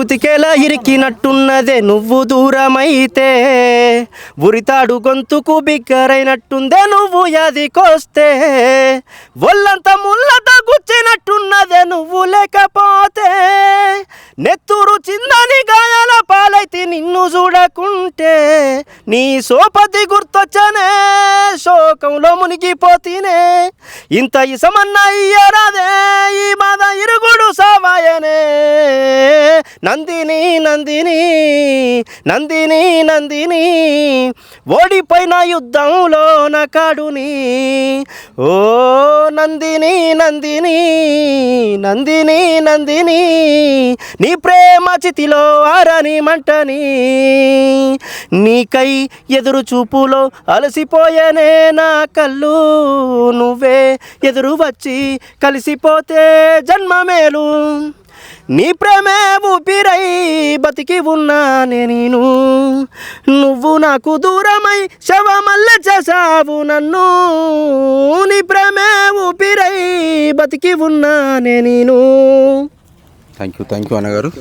కుతికేలా ఇరికినట్టున్నదే. నువ్వు దూరమైతే ఉరితాడు గొంతుకు బిగ్గరైనట్టుందే. నువ్వు యాదికొస్తే ఒళ్ళంత ముళ్ళతో గుచ్చినట్టున్నదే. నువ్వు లేకపోతే నెత్తురు చిందని గాయాల పాలైతే నిన్ను చూడకుంటే నీ సోపతి గుర్తొచ్చనే. శోకంలో మునిగిపోతీనే. ఇంత ఇసమన్న ఇయ్యరాదే ఈ మాద ఇరుగుడు సావాయనే. నందిని నందిని నందిని నందిని ఓడిపోయిన యుద్ధంలో నకాడుని. ఓ నందిని నందిని నందిని నందిని నీ ప్రేమ చితిలో ఆరని మంటని. నీకై ఎదురు చూపులో అలసిపోయానే నా కళ్ళు. నువ్వే ఎదురు వచ్చి కలిసిపోతే జన్మ మేలు నీ ప్రేమే ఊపిరై బతికి ఉన్నానే నేను. నువ్వు నాకు దూరమై శవమల్ల చేసావు నన్ను. నీ ప్రేమే ఊపిరై బతికి ఉన్నానే నేను. థ్యాంక్ యూ థ్యాంక్ యూ అన్నగారు.